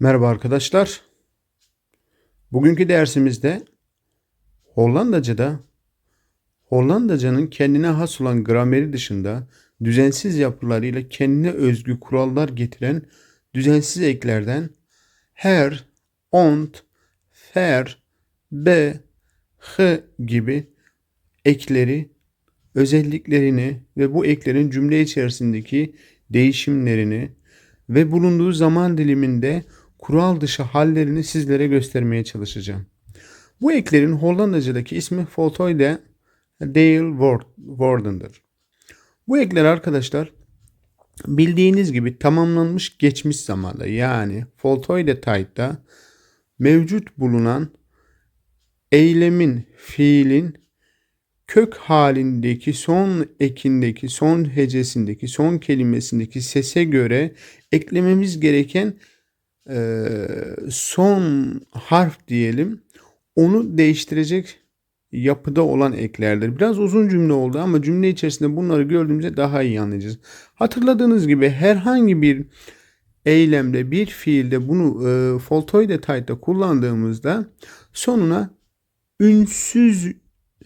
Merhaba arkadaşlar. Bugünkü dersimizde Hollandaca'da Hollandacanın kendine has olan grameri dışında düzensiz yapılarıyla kendine özgü kurallar getiren düzensiz eklerden her, ont, fer, be, h gibi ekleri, özelliklerini ve bu eklerin cümle içerisindeki değişimlerini ve bulunduğu zaman diliminde kural dışı hallerini sizlere göstermeye çalışacağım. Bu eklerin Hollandacadaki ismi Voltooide Dale Worden'dır. Bu ekler arkadaşlar bildiğiniz gibi tamamlanmış geçmiş zamanda yani Voltooide Tide'da mevcut bulunan eylemin, fiilin kök halindeki son ekindeki, son hecesindeki, son kelimesindeki sese göre eklememiz gereken e, son harf diyelim onu değiştirecek yapıda olan eklerdir. Biraz uzun cümle oldu ama cümle içerisinde bunları gördüğümüzde daha iyi anlayacağız. Hatırladığınız gibi herhangi bir eylemde, bir fiilde bunu e, foltoide type'da kullandığımızda sonuna ünsüz,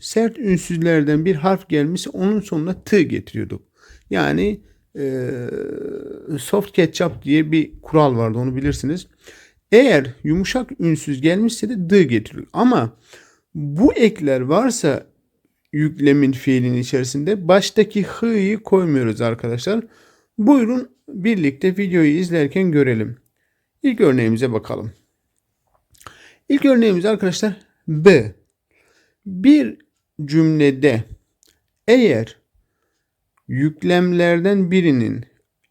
sert ünsüzlerden bir harf gelmişse onun sonuna t getiriyorduk. Yani soft ketchup diye bir kural vardı onu bilirsiniz. Eğer yumuşak ünsüz gelmişse de d getiriyor. Ama bu ekler varsa yüklemin fiilin içerisinde baştaki h'yi koymuyoruz arkadaşlar. Buyurun birlikte videoyu izlerken görelim. İlk örneğimize bakalım. İlk örneğimiz arkadaşlar B. Bir cümlede eğer yüklemlerden birinin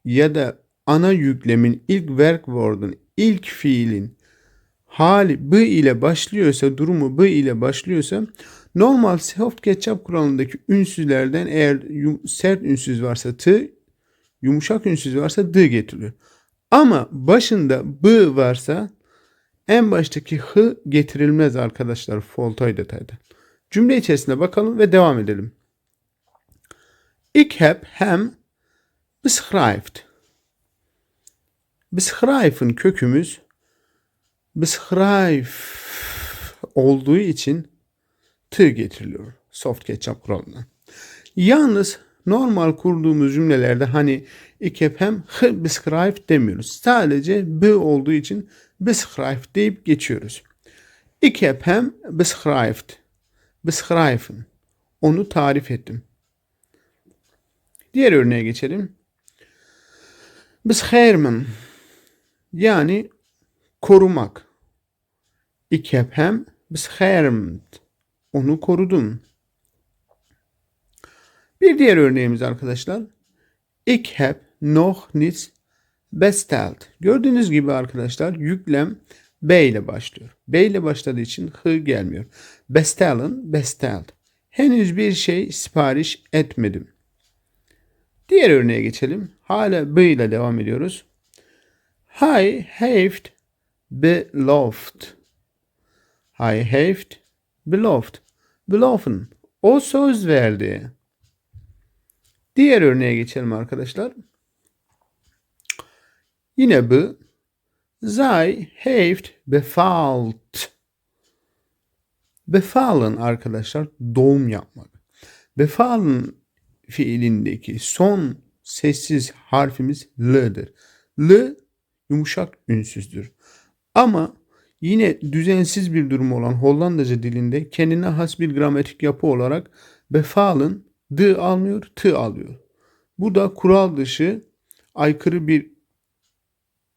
ya da ana yüklemin ilk work word'un ilk fiilin hali b ile başlıyorsa durumu b ile başlıyorsa normal soft ketchup kuralındaki ünsüzlerden eğer sert ünsüz varsa t yumuşak ünsüz varsa d getiriyor. Ama başında b varsa en baştaki h getirilmez arkadaşlar Foltoy detayda. Cümle içerisinde bakalım ve devam edelim. Ik heb hem beschrijft. Beschrijf'ın kökümüz beschrijf olduğu için t getiriliyor soft ketchup kuralına. Yalnız normal kurduğumuz cümlelerde hani ik heb hem h beschrijft demiyoruz. Sadece b olduğu için beschrijft deyip geçiyoruz. Ik heb hem beschrijft. Beschrijfen. Onu tarif ettim. Diğer örneğe geçelim. Beschermen yani korumak. Ik heb hem beschermd. Onu korudum. Bir diğer örneğimiz arkadaşlar. Ik heb noch niets besteld. Gördüğünüz gibi arkadaşlar yüklem B ile başlıyor. B ile başladığı için H gelmiyor. Bestellen, besteld. Henüz bir şey sipariş etmedim. Diğer örneğe geçelim. Hala B ile devam ediyoruz. Hij heeft beloofd. Hij heeft beloofd. Beloven. O söz verdi. Diğer örneğe geçelim arkadaşlar. Yine bu. Zij heeft befaald. Befallen arkadaşlar doğum yapmak. Befallen fiilindeki son sessiz harfimiz L'dir. L yumuşak ünsüzdür. Ama yine düzensiz bir durum olan Hollandaca dilinde kendine has bir gramatik yapı olarak befallen d almıyor, t alıyor. Bu da kural dışı aykırı bir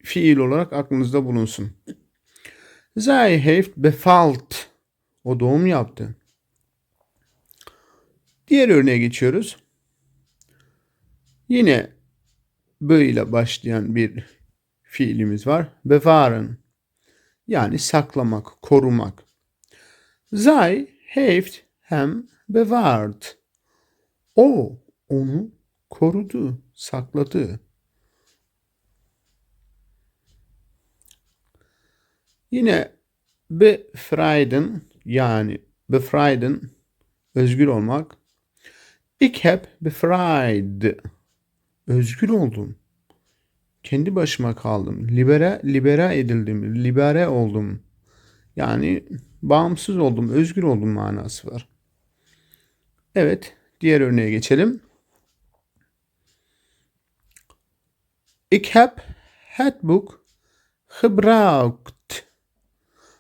fiil olarak aklınızda bulunsun. Zij heeft befalt. O doğum yaptı. Diğer örneğe geçiyoruz. Yine b ile başlayan bir fiilimiz var. Bewahren. Yani saklamak, korumak. Zij heeft hem bewaard. O onu korudu, sakladı. Yine befreiden yani befreiden özgür olmak. Ik heb befried. Özgür oldum. Kendi başıma kaldım. Libere, libera edildim. Libere oldum. Yani bağımsız oldum, özgür oldum manası var. Evet, diğer örneğe geçelim. Ik heb het boek gebruikt.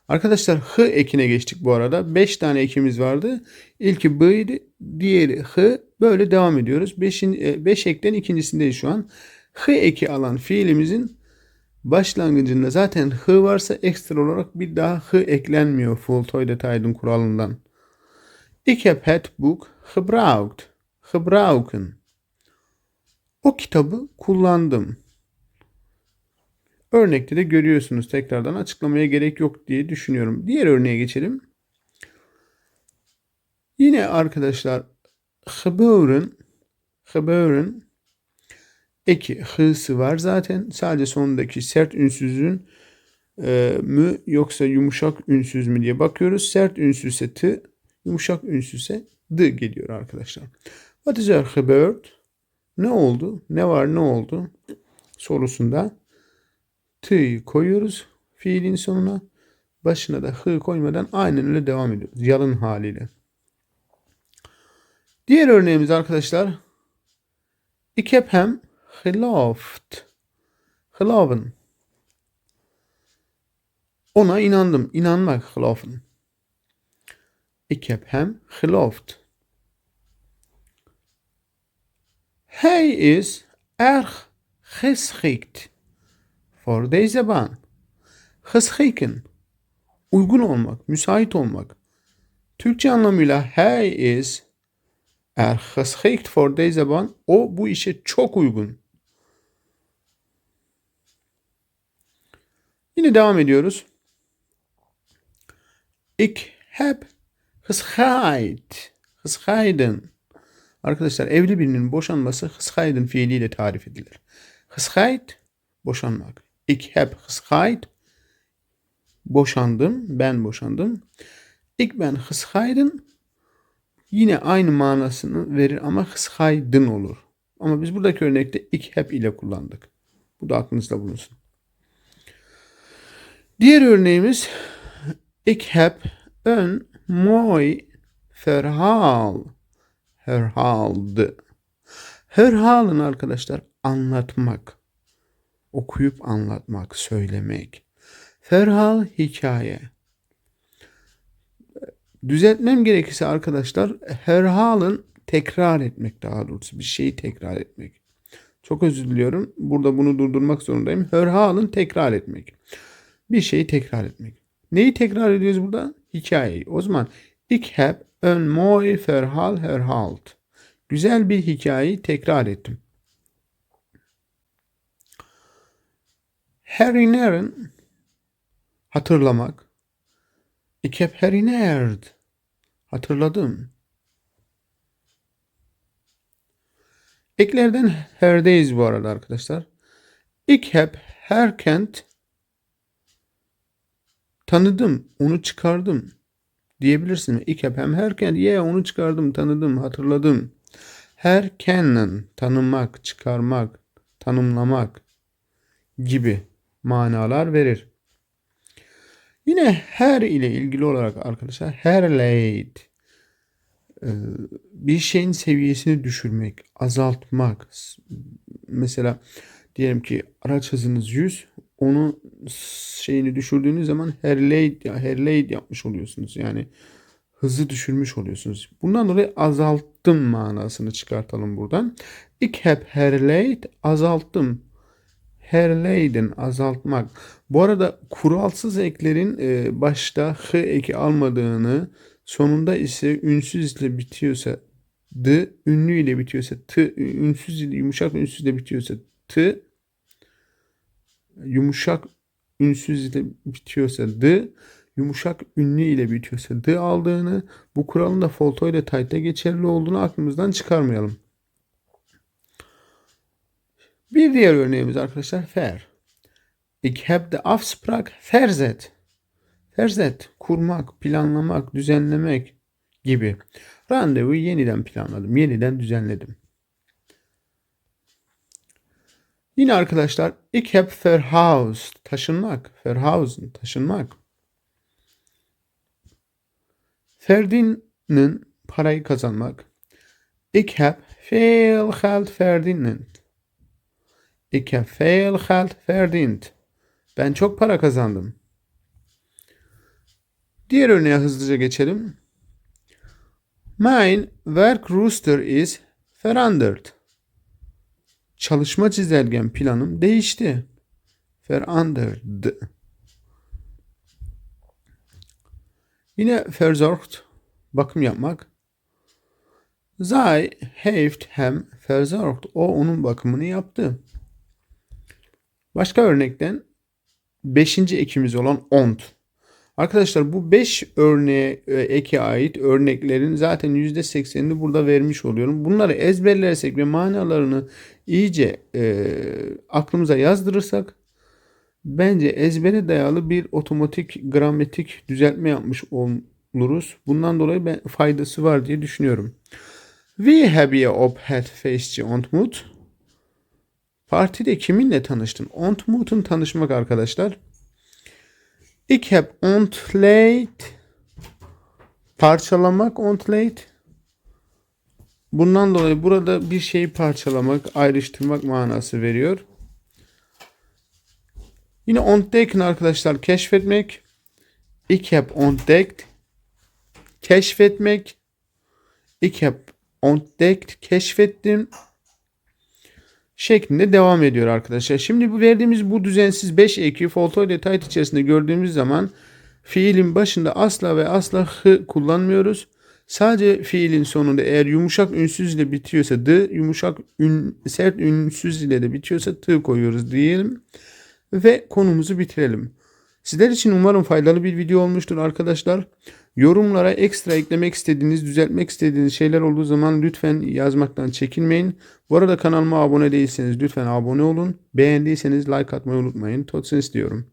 Arkadaşlar hı ekine geçtik bu arada. 5 tane ekimiz vardı. İlki b'ydi, diğeri hı. Böyle devam ediyoruz. 5 5 ekten ikincisindeyiz şu an. Hı eki alan fiilimizin başlangıcında zaten hı varsa ekstra olarak bir daha hı eklenmiyor Voltooide Tijden kuralından. Ik heb het boek gebruikt. Gebruiken. O kitabı kullandım. Örnekte de görüyorsunuz tekrardan açıklamaya gerek yok diye düşünüyorum. Diğer örneğe geçelim. Yine arkadaşlar gebeuren gebeuren eki hısı var zaten. Sadece sonundaki sert ünsüzün e, mü yoksa yumuşak ünsüz mü diye bakıyoruz. Sert ünsüzse t, yumuşak ünsüzse d geliyor arkadaşlar. What is gebeurd? Ne oldu? Ne var ne oldu? Sorusunda t'yi koyuyoruz fiilin sonuna. Başına da hı koymadan aynen öyle devam ediyoruz. Yalın haliyle. Diğer örneğimiz arkadaşlar. Ik heb hem geloofd. Geloven. Ona inandım. İnanmak. Geloven. Ik heb hem geloofd. Hij is erg geschikt voor deze baan. Geschikken. Uygun olmak, müsait olmak. Türkçe anlamıyla hij is erg geschikt voor deze baan. O bu işe çok uygun. Yine devam ediyoruz. Ik heb gescheid. Gescheiden. Arkadaşlar evli birinin boşanması gescheiden fiiliyle tarif edilir. Gescheid boşanmak. Ik heb gescheid boşandım. Ben boşandım. Ik ben gescheiden yine aynı manasını verir ama gescheiden olur. Ama biz buradaki örnekte ik heb ile kullandık. Bu da aklınızda bulunsun. Diğer örneğimiz ik heb een mooi verhaal herhalde. Herhalın arkadaşlar anlatmak, okuyup anlatmak, söylemek. Ferhal hikaye. Düzeltmem gerekirse arkadaşlar herhalın tekrar etmek daha doğrusu bir şeyi tekrar etmek. Çok özür diliyorum. Burada bunu durdurmak zorundayım. Herhalın tekrar etmek. Bir şeyi tekrar etmek. Neyi tekrar ediyoruz burada? Hikayeyi. O zaman ik heb een mooi verhaal herhaald. Güzel bir hikayeyi tekrar ettim. Herinneren hatırlamak. Ik heb herinnerd. Hatırladım. Eklerden herdeyiz bu arada arkadaşlar. Ik heb herkent tanıdım, onu çıkardım diyebilirsin. Ik heb hem herken ye onu çıkardım, tanıdım, hatırladım. Herkenen tanımak, çıkarmak, tanımlamak gibi manalar verir. Yine her ile ilgili olarak arkadaşlar herleyd e, bir şeyin seviyesini düşürmek, azaltmak. Mesela diyelim ki araç hızınız 100, onu şeyini düşürdüğünüz zaman herleyd herleyd yapmış oluyorsunuz. Yani hızı düşürmüş oluyorsunuz. Bundan dolayı azalttım manasını çıkartalım buradan. Ik heb herleyd azalttım. Herleyden azaltmak. Bu arada kuralsız eklerin e, başta h eki almadığını sonunda ise ünsüz ile bitiyorsa d, ünlü ile bitiyorsa t, ünsüz ile yumuşak ünsüz ile bitiyorsa t, yumuşak ünsüz ile bitiyorsa d, yumuşak ünlü ile bitiyorsa d aldığını, bu kuralın da folto ile tight'te geçerli olduğunu aklımızdan çıkarmayalım. Bir diğer örneğimiz arkadaşlar fer. Ik heb de afspraak verzet. Verzet, kurmak, planlamak, düzenlemek gibi. Randevuyu yeniden planladım, yeniden düzenledim. Yine arkadaşlar ik heb verhuisd. Taşınmak. Verhuizen. Taşınmak. Verdienen. Parayı kazanmak. Ik heb veel geld verdiend. Ik heb veel geld verdiend. Ben çok para kazandım. Diğer örneğe hızlıca geçelim. Mein Werkrooster is veranderd. Çalışma çizelgem planım değişti. Veranderd. Yine verzorgd. Bakım yapmak. Zij heeft hem verzorgd. O onun bakımını yaptı. Başka örnekten beşinci ekimiz olan ont. Arkadaşlar bu 5 örneğe e, eke ait örneklerin zaten %80'ini burada vermiş oluyorum. Bunları ezberlersek ve manalarını iyice e, aklımıza yazdırırsak bence ezbere dayalı bir otomatik gramatik düzeltme yapmış oluruz. Bundan dolayı ben faydası var diye düşünüyorum. Wie heb je op het feestje ontmoet? Partide kiminle tanıştın? Ontmoet'un tanışmak arkadaşlar. Ik heb ontleed. Parçalamak ontleed. Bundan dolayı burada bir şeyi parçalamak, ayrıştırmak manası veriyor. Yine ontdekken arkadaşlar keşfetmek. Ik heb ontdekt. Keşfetmek. Ik heb ontdekt. Keşfettim şeklinde devam ediyor arkadaşlar. Şimdi bu verdiğimiz bu düzensiz 5 eki folto ile tight içerisinde gördüğümüz zaman fiilin başında asla ve asla hı kullanmıyoruz. Sadece fiilin sonunda eğer yumuşak ünsüz ile bitiyorsa d, yumuşak ün, sert ünsüz ile de bitiyorsa t koyuyoruz diyelim. Ve konumuzu bitirelim. Sizler için umarım faydalı bir video olmuştur arkadaşlar. Yorumlara ekstra eklemek istediğiniz, düzeltmek istediğiniz şeyler olduğu zaman lütfen yazmaktan çekinmeyin. Bu arada kanalıma abone değilseniz lütfen abone olun. Beğendiyseniz like atmayı unutmayın. Totsens diyorum.